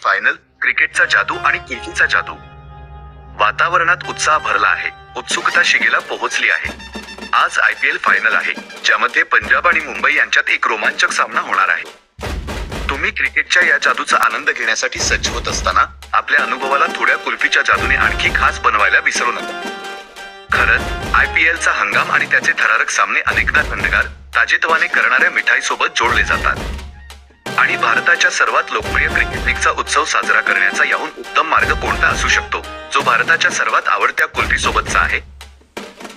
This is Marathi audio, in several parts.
फायनल क्रिकेटचा जादू आणि किर्कीचा जादू. वातावरणात उत्साह भरला आहे. उत्सुकता शिगेला पोहोचली आहे. आज आय पी एल फायनल आहे ज्यामध्ये पंजाब आणि मुंबई यांच्यात एक रोमांचक सामना होणार आहे. तुम्ही क्रिकेटच्या या जादूचा आनंद घेण्यासाठी सज्ज होत असताना आपल्या अनुभवाला थोड्या कुल्फीच्या जादूने आणखी खास बनवायला विसरू नका. खरंच आय पी एलचा हंगाम आणि त्याचे थरारक सामने अनेकदा थंडगार ताजेतवाने करणाऱ्या मिठाईसोबत जोडले जातात. आणि भारताच्या सर्वात लोकप्रिय क्रिकेट लीगचा उत्सव साजरा करण्याचा याहून उत्तम मार्ग कोणता असू शकतो? जो भारताच्या सर्वात आवडत्या कुल्फी सोबतचा आहे.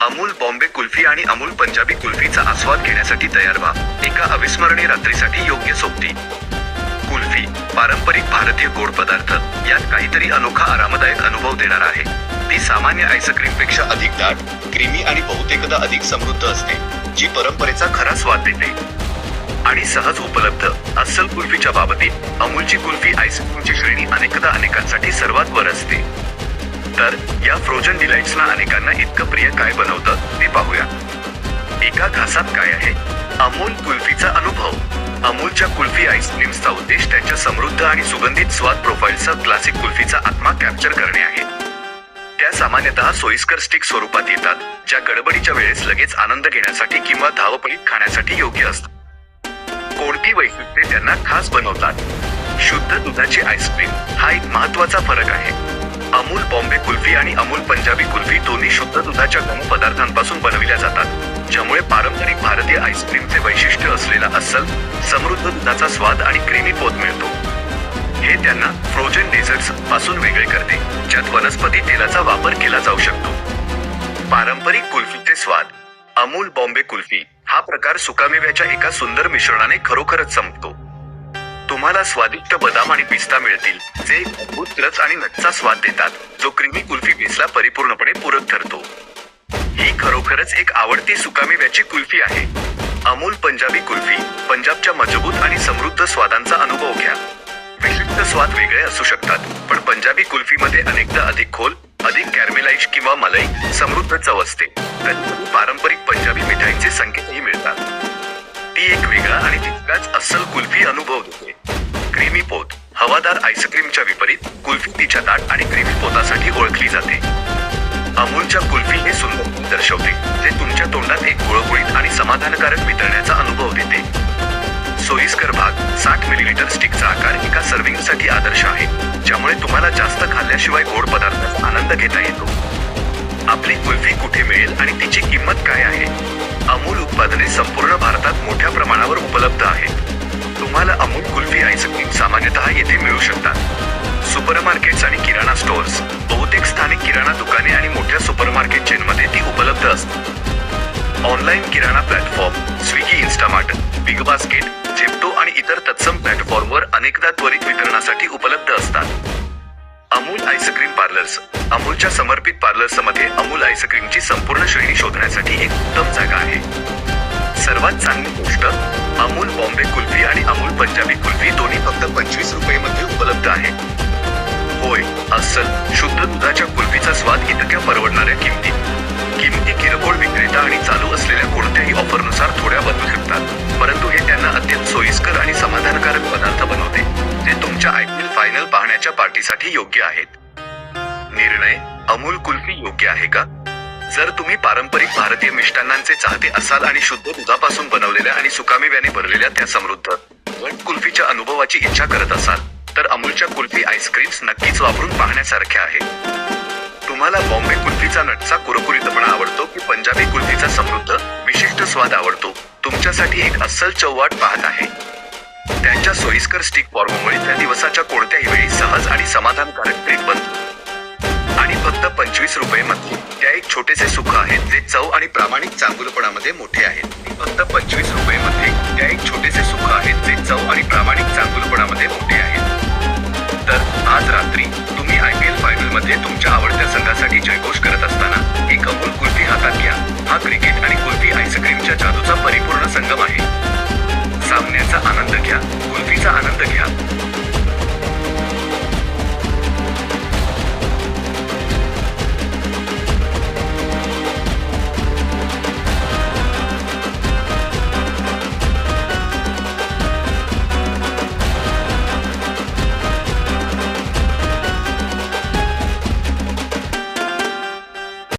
अमूल बॉम्बे कुल्फी आणि अमूल पंजाबी कुल्फीचा आस्वाद घेण्यासाठी तयार व्हा. एका अविस्मरणीय रात्रीसाठी योग्य सोबती. कुल्फी पारंपरिक भारतीय गोड पदार्थ. यात काहीतरी अनोखा आरामदायक अनुभव देणार आहे. ती सामान्य आईस्क्रीमपेक्षा अधिक दाट क्रीमी आणि बहुतेकदा अधिक समृद्ध असते जी परंपरेचा खरा स्वाद देते. आणि सहज उपलब्ध. अस्सल कुल्फीच्या बाबतीत अमूलची कुल्फी आईस्क्रीमची श्रेणी अनेकदा अनेकांसाठी सर्वात वर असते. तर या फ्रोजन डिलाइट्सना अनेकांना इतकं प्रिय काय बनवतं ते पाहूया. एका घासात काय आहे? अमूल कुल्फीचा अनुभव. अमूलच्या कुल्फी आईस्क्रीम्सचा उद्देश त्यांच्या समृद्ध आणि सुगंधित स्वाद प्रोफाईलचा क्लासिक कुल्फीचा आत्मा कॅप्चर करणे आहे. त्या सामान्यतः सोयीस्कर स्टिक स्वरूपात येतात ज्या गडबडीच्या वेळेस लगेच आनंद घेण्यासाठी किंवा धावपळीत खाण्यासाठी योग्य असतात. बनवतात. शुद्ध दुधाची आईस्क्रीम हा एक महत्त्वाचा फरक आहे. अमूल बॉम्बे कुल्फी आणि अमूल पंजाबी कुल्फी दोन्ही शुद्ध दुधाच्या गम पदार्थांपासून बनविल्या जातात ज्यामुळे पारंपरिक भारतीय आईस्क्रीमचे वैशिष्ट्य असलेला अस्सल समृद्ध दुधाचा स्वाद आणि क्रीमी पोत मिळतो. हे त्यांना फ्रोजन डेझर्ट्सपासून वेगळे करते ज्यात वनस्पती तेलाचा वापर केला जाऊ शकतो. पारंपरिक कुल्फीचे स्वाद अमूल बॉम्बे कुल्फी हा प्रकार सुकामेव्याच्या एका सुंदर मिश्रणाने खरोखरच संपतो. तुम्हाला स्वादिष्ट बदाम आणि पिस्ता मिळतील जे एक रस आणि नटचा स्वाद देतात जो क्रीमी कुल्फी बेसला परिपूर्णपणे पूरक ठरतो. ही खरोखरच एक आवडती सुकामेव्याची कुल्फी आहे. अमूल पंजाबी कुल्फी पंजाबच्या मजबूत आणि समृद्ध स्वादांचा अनुभव घ्या. विशिष्ट स्वाद वेगळे असू शकतात पण पंजाबी कुल्फीमध्ये अनेकदा अधिक खोल अधिक कॅरमेलाइज किंवा मलाई समृद्ध चव असते. पारंपरिक पंजाबी मिठाईचे संकेतही मिळतात. ती एक वेगळा आणि तितकाच अस्सल कुल्फी अनुभव देते. हवादार आईस्क्रीमच्या विपरीत कुल्फी तिच्या दाट आणि क्रीमी पोतासाठी ओळखली जाते. अमूलच्या कुल्फी हे सुंदर दर्शवते जे तुमच्या तोंडात एक गुळगुळीत आणि समाधानकारक वितरण्याचा अनुभव देते. सोयीस्कर भाग साठ मिलीलीटर स्टिकचा आकार एका सर्विंगसाठी आदर्श आहे ज्यामुळे तुम्हाला जास्त खाल्ल्याशिवाय गोड पदार्थाचा आनंद घेता येतो. आपली कुल्फी कुठे मिळेल आणि तिची किंमत काय आहे? अमूल उत्पादने संपूर्ण भारतात मोठ्या प्रमाणावर उपलब्ध आहेत. तुम्हाला अमूल कुल्फी आईस्क्रीम सामान्यतः येथे मिळू शकतात. सुपरमार्केट्स आणि किराणा स्टोअर्स बहुतेक स्थानिक किराणा दुकाने आणि मोठ्या सुपरमार्केट चेनमध्ये ती उपलब्ध असतात. ऑनलाईन किराणा platform Swiggy Instamart Big Basket Zepto आणि इतर तत्सम प्लॅटफॉर्मवर अनेकदा त्वरित वितरणासाठी उपलब्ध असतात. अमूल आईस्क्रीम पार्लर्स अमूलच्या समर्पित पार्लर्समध्ये अमूल आईस्क्रीमची संपूर्ण श्रेणी शोधण्यासाठी एक उत्तम जागा आहे. सर्वात चांगली गोष्ट अमूल बॉम्बे कुल्फी आणि अमूल पंजाबी कुल्फी दोन्ही फक्त पंचवीस रुपये मध्ये उपलब्ध आहेत होय अस्सल शुद्ध दुधाच्या कुल्फीचा स्वाद इतक्या परवडणाऱ्या किमतीत किमती किरकोळ विक्रेता आणि चालू असलेल्या कोणत्याही ऑफरनुसार थोड्या बदलू शकतात. परंतु हे त्यांना अत्यंत सोयीस्कर आणि समाधानकारक पदार्थ बनवते जे तुमच्या आयपीएल फायनल पाहण्याच्या पार्टीसाठी योग्य आहेत. निर्णय अमूल कुल्फी योग्य आहे का? जर तुम्ही पारंपरिक भारतीय मिष्टान्नांचे चाहते असाल आणि शुद्ध दुधापासून बनवलेल्या आणि सुकामेव्याने भरलेल्या त्या समृद्ध घट कुल्फीच्या अनुभवाची इच्छा करत असाल तर अमूलच्या कुल्फी आईस्क्रीम्स नक्कीच वापरून पाहण्यासारख्या आहे. तुम्हाला बॉम्बे कुल्फीचा नटचा कुरकुरीतपणा आवडतो की पंजाबी कुल्फीचा समृद्ध विशिष्ट स्वाद आवडतो तुमच्यासाठी एक अस्सल चौवाट पाहत आहे. त्यांच्या सोयीस्कर स्टिक फॉर्ममुळे त्या दिवसाच्या कोणत्याही वेळी सहज आणि समाधानकारक ब्रेक बनतो आणि फक्त पंचवीस रुपये मध्ये. एक छोटेसे सुख आहेत जे चव आणि प्रामाणिक चांगुलपणामध्ये मोठे आहेत. फक्त पंचवीस रुपये मध्ये त्या एक छोटेसे सुख आहेत जे चव आणि प्रामाणिक चांगुलपणामध्ये मोठे आहेत. तर आज रात्री तुम्ही आय पी एल फायनलमध्ये तुमच्या आवडत्या संघासाठी जयघोष करत असताना एक अमूल कुल्फी हातात घ्या. हा क्रिकेट